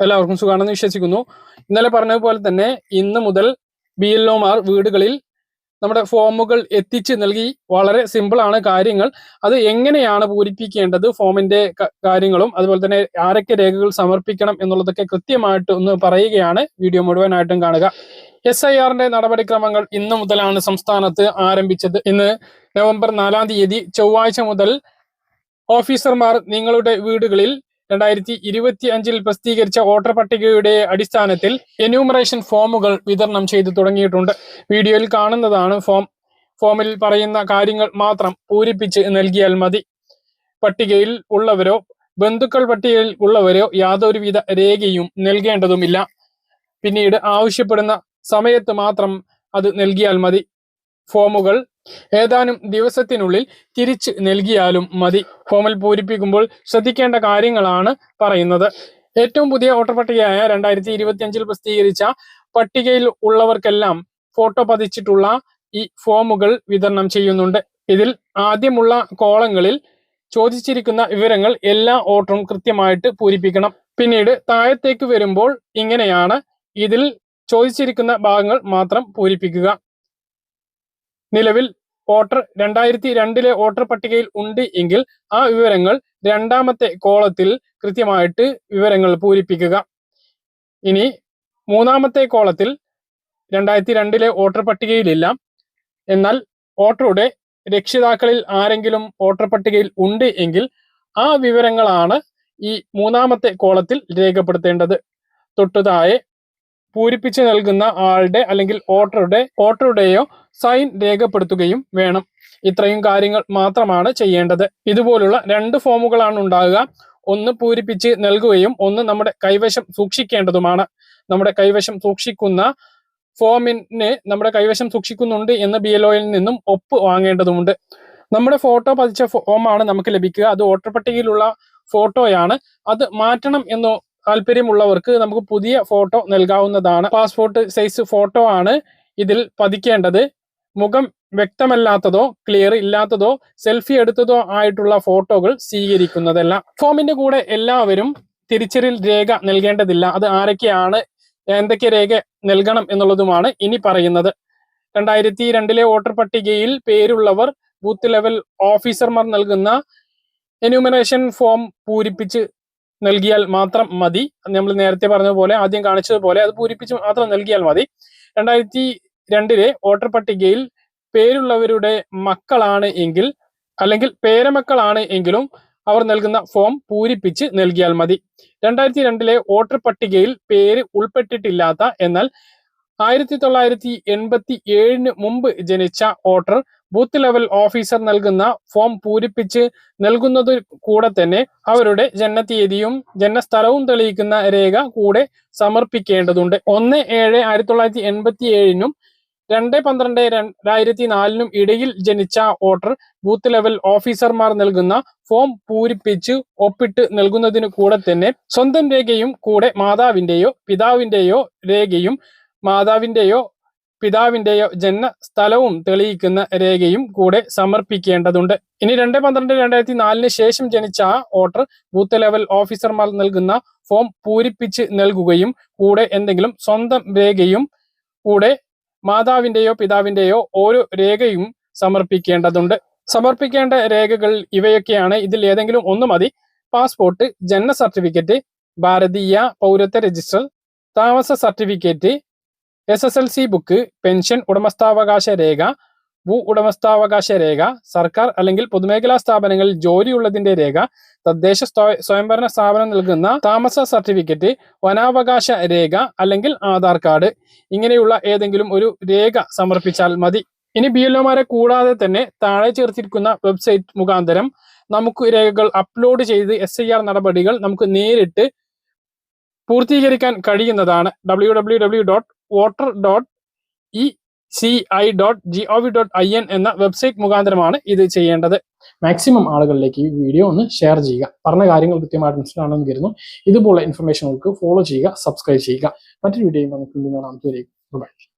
എല്ലാവർക്കും സുഖമാണെന്ന് വിശ്വസിക്കുന്നു. ഇന്നലെ പറഞ്ഞതുപോലെ തന്നെ ഇന്ന് മുതൽ ബി എൽ ഒമാർ വീടുകളിൽ നമ്മുടെ ഫോമുകൾ എത്തിച്ച് നൽകി. വളരെ സിമ്പിളാണ് കാര്യങ്ങൾ. അത് എങ്ങനെയാണ് പൂരിപ്പിക്കേണ്ടത്? ഫോമിന്റെ കാര്യങ്ങളും അതുപോലെ തന്നെ ആരൊക്കെ രേഖകൾ സമർപ്പിക്കണം എന്നുള്ളതൊക്കെ കൃത്യമായിട്ട് ഒന്ന് പറയുകയാണ്. വീഡിയോ മുഴുവനായിട്ടും കാണുക. എസ് ഐ ആറിന്റെ നടപടിക്രമങ്ങൾ ഇന്ന് മുതലാണ് സംസ്ഥാനത്ത് ആരംഭിച്ചത്. ഇന്ന് നവംബർ നാലാം തീയതി ചൊവ്വാഴ്ച മുതൽ ഓഫീസർമാർ നിങ്ങളുടെ വീടുകളിൽ രണ്ടായിരത്തി ഇരുപത്തി അഞ്ചിൽ പ്രസിദ്ധീകരിച്ച വോട്ടർ പട്ടികയുടെ അടിസ്ഥാനത്തിൽ എന്യൂമറേഷൻ ഫോമുകൾ വിതരണം ചെയ്തു തുടങ്ങിയിട്ടുണ്ട്. വീഡിയോയിൽ കാണുന്നതാണ് ഫോം ഫോമിൽ പറയുന്ന കാര്യങ്ങൾ മാത്രം പൂരിപ്പിച്ച് നൽകിയാൽ മതി. പട്ടികയിൽ ഉള്ളവരോ ബന്ധുക്കൾ പട്ടികയിൽ ഉള്ളവരോ യാതൊരുവിധ രേഖയും നൽകേണ്ടതുമില്ല. പിന്നീട് ആവശ്യപ്പെടുന്ന സമയത്ത് മാത്രം അത് നൽകിയാൽ മതി. ഫോമുകൾ ഏതാനും ദിവസത്തിനുള്ളിൽ തിരിച്ചു നൽകിയാലും മതി. ഫോമിൽ പൂരിപ്പിക്കുമ്പോൾ ശ്രദ്ധിക്കേണ്ട കാര്യങ്ങളാണ് പറയുന്നത്. ഏറ്റവും പുതിയ വോട്ടർ പട്ടികയായ രണ്ടായിരത്തി ഇരുപത്തിയഞ്ചിൽ പ്രസിദ്ധീകരിച്ച പട്ടികയിൽ ഉള്ളവർക്കെല്ലാം ഫോട്ടോ പതിച്ചിട്ടുള്ള ഈ ഫോമുകൾ വിതരണം ചെയ്യുന്നുണ്ട്. ഇതിൽ ആദ്യമുള്ള കോളങ്ങളിൽ ചോദിച്ചിരിക്കുന്ന വിവരങ്ങൾ എല്ലാ വോട്ടറും കൃത്യമായിട്ട് പൂരിപ്പിക്കണം. പിന്നീട് താഴത്തേക്ക് വരുമ്പോൾ ഇങ്ങനെയാണ് ഇതിൽ ചോദിച്ചിരിക്കുന്ന ഭാഗങ്ങൾ മാത്രം പൂരിപ്പിക്കുക. നിലവിൽ വോട്ടർ രണ്ടായിരത്തി രണ്ടിലെ വോട്ടർ പട്ടികയിൽ ഉണ്ട് എങ്കിൽ ആ വിവരങ്ങൾ രണ്ടാമത്തെ കോളത്തിൽ കൃത്യമായിട്ട് വിവരങ്ങൾ പൂരിപ്പിക്കുക. ഇനി മൂന്നാമത്തെ കോളത്തിൽ രണ്ടായിരത്തി രണ്ടിലെ വോട്ടർ പട്ടികയിലില്ല. എന്നാൽ വോട്ടറുടെ രക്ഷിതാക്കളിൽ ആരെങ്കിലും വോട്ടർ പട്ടികയിൽ ഉണ്ട് എങ്കിൽ ആ വിവരങ്ങളാണ് ഈ മൂന്നാമത്തെ കോളത്തിൽ രേഖപ്പെടുത്തേണ്ടത്. തൊട്ടു താഴെ പൂരിപ്പിച്ച് നൽകുന്ന ആളുടെ അല്ലെങ്കിൽ ഓട്ടറുടെ ഓട്ടറുടെയോ സൈൻ രേഖപ്പെടുത്തുകയും വേണം. ഇത്രയും കാര്യങ്ങൾ മാത്രമാണ് ചെയ്യേണ്ടത്. ഇതുപോലുള്ള രണ്ട് ഫോമുകളാണ് ഉണ്ടാകുക. ഒന്ന് പൂരിപ്പിച്ച് നൽകുകയും ഒന്ന് നമ്മുടെ കൈവശം സൂക്ഷിക്കേണ്ടതുമാണ്. നമ്മുടെ കൈവശം സൂക്ഷിക്കുന്ന ഫോമിന് നമ്മുടെ കൈവശം സൂക്ഷിക്കുന്നുണ്ട് എന്ന് ബി എൽ ഒയിൽ നിന്നും ഒപ്പ് വാങ്ങേണ്ടതുണ്ട്. നമ്മുടെ ഫോട്ടോ പതിച്ച ഫോമാണ് നമുക്ക് ലഭിക്കുക. അത് വോട്ടർ പട്ടികയിലുള്ള ഫോട്ടോയാണ്. അത് മാറ്റണം എന്ന് താല്പര്യമുള്ളവർക്ക് നമുക്ക് പുതിയ ഫോട്ടോ നൽകാവുന്നതാണ്. പാസ്പോർട്ട് സൈസ് ഫോട്ടോ ആണ് ഇതിൽ പതിക്കേണ്ടത്. മുഖം വ്യക്തമല്ലാത്തതോ ക്ലിയർ ഇല്ലാത്തതോ സെൽഫി എടുത്തതോ ആയിട്ടുള്ള ഫോട്ടോകൾ സ്വീകരിക്കുന്നതല്ല. ഫോമിന്റെ കൂടെ എല്ലാവരും തിരിച്ചറിൽ രേഖ നൽകേണ്ടതില്ല. അത് ആരൊക്കെയാണ് എന്തൊക്കെ രേഖ നൽകണം എന്നുള്ളതുമാണ് ഇനി പറയുന്നത്. രണ്ടായിരത്തി രണ്ടിലെ വോട്ടർ പട്ടികയിൽ പേരുള്ളവർ ബൂത്ത് ലെവൽ ഓഫീസർമാർ നൽകുന്ന എന്യൂമറേഷൻ ഫോം പൂരിപ്പിച്ച് നൽകിയാൽ മാത്രം മതി. നമ്മൾ നേരത്തെ പറഞ്ഞതുപോലെ ആദ്യം കാണിച്ചതുപോലെ അത് പൂരിപ്പിച്ച് മാത്രം നൽകിയാൽ മതി. രണ്ടായിരത്തി രണ്ടിലെ വോട്ടർ പട്ടികയിൽ പേരുള്ളവരുടെ മക്കളാണ് എങ്കിൽ അല്ലെങ്കിൽ പേരമക്കളാണ് എങ്കിലും അവർ നൽകുന്ന ഫോം പൂരിപ്പിച്ച് നൽകിയാൽ മതി. രണ്ടായിരത്തി രണ്ടിലെ വോട്ടർ പട്ടികയിൽ പേര് ഉൾപ്പെട്ടിട്ടില്ലാത്ത എന്നാൽ ആയിരത്തി തൊള്ളായിരത്തി എൺപത്തി ഏഴിന് മുമ്പ് ജനിച്ച വോട്ടർ ബൂത്ത് ലെവൽ ഓഫീസർ നൽകുന്ന ഫോം പൂരിപ്പിച്ച് നൽകുന്നത് കൂടെ തന്നെ അവരുടെ ജനനത്തീയതിയും ജനനസ്ഥലവും തെളിയിക്കുന്ന രേഖ കൂടെ സമർപ്പിക്കേണ്ടതുണ്ട്. ഒന്ന് ഏഴ് ആയിരത്തി തൊള്ളായിരത്തി എൺപത്തി ഏഴിനും രണ്ട് പന്ത്രണ്ട് രണ്ടായിരത്തി നാലിനും ഇടയിൽ ജനിച്ച വോട്ടർ ബൂത്ത് ലെവൽ ഓഫീസർമാർ നൽകുന്ന ഫോം പൂരിപ്പിച്ച് ഒപ്പിട്ട് നൽകുന്നതിന് കൂടെ തന്നെ സ്വന്തം രേഖയും കൂടെ മാതാവിന്റെയോ പിതാവിന്റെയോ രേഖയും മാതാവിന്റെയോ പിതാവിന്റെയോ ജന്മ സ്ഥലവും തെളിയിക്കുന്ന രേഖയും കൂടെ സമർപ്പിക്കേണ്ടതുണ്ട്. ഇനി രണ്ട് പന്ത്രണ്ട് രണ്ടായിരത്തി നാലിന് ശേഷം ജനിച്ച ആ വോട്ടർ ബൂത്ത് ലെവൽ ഓഫീസർമാർ നൽകുന്ന ഫോം പൂരിപ്പിച്ച് നൽകുകയും കൂടെ എന്തെങ്കിലും സ്വന്തം രേഖയും കൂടെ മാതാവിന്റെയോ പിതാവിന്റെയോ ഓരോ രേഖയും സമർപ്പിക്കേണ്ടതുണ്ട്. സമർപ്പിക്കേണ്ട രേഖകൾ ഇവയൊക്കെയാണ്. ഇതിൽ ഏതെങ്കിലും ഒന്ന് മതി. പാസ്പോർട്ട് ജനന സർട്ടിഫിക്കറ്റ് ഭാരതീയ പൗരത്വ രജിസ്റ്റർ താമസ certificate S S L C book pension ഉടമസ്ഥാവകാശ രേഖ ഭൂ ഉടമസ്ഥാവകാശ രേഖ സർക്കാർ അല്ലെങ്കിൽ പൊതുമേഖലാ സ്ഥാപനങ്ങളിൽ ജോലിയുള്ളതിന്റെ രേഖ തദ്ദേശ സ്വയ- സ്വയംഭരണ സ്ഥാപനം നൽകുന്ന താമസ സർട്ടിഫിക്കറ്റ് വനാവകാശ രേഖ അല്ലെങ്കിൽ ആധാർ കാർഡ് ഇങ്ങനെയുള്ള ഏതെങ്കിലും ഒരു രേഖ സമർപ്പിച്ചാൽ മതി. ഇനി ബി എൽഒമാരെ കൂടാതെ തന്നെ താഴെ ചേർത്തിരിക്കുന്ന വെബ്സൈറ്റ് മുഖാന്തരം നമുക്ക് രേഖകൾ അപ്ലോഡ് ചെയ്ത് എസ് ഐ ആർ നടപടികൾ നമുക്ക് നേരിട്ട് പൂർത്തീകരിക്കാൻ കഴിയുന്നതാണ്. W W W dot voter dot E C I dot G O V dot I N എന്ന വെബ്സൈറ്റ് മുഖാന്തരമാണ് ഇത് ചെയ്യേണ്ടത്. മാക്സിമം ആളുകളിലേക്ക് ഈ വീഡിയോ ഒന്ന് ഷെയർ ചെയ്യുക. പറഞ്ഞ കാര്യങ്ങൾ കൃത്യമായിട്ട് മനസ്സിലാണെന്ന് കരുതുന്നു. ഇതുപോലെ ഇൻഫർമേഷനുകൾക്ക് ഫോളോ ചെയ്യുക സബ്സ്ക്രൈബ് ചെയ്യുക. മറ്റൊരു വീഡിയോയും നമുക്ക് കാണാം. ബൈ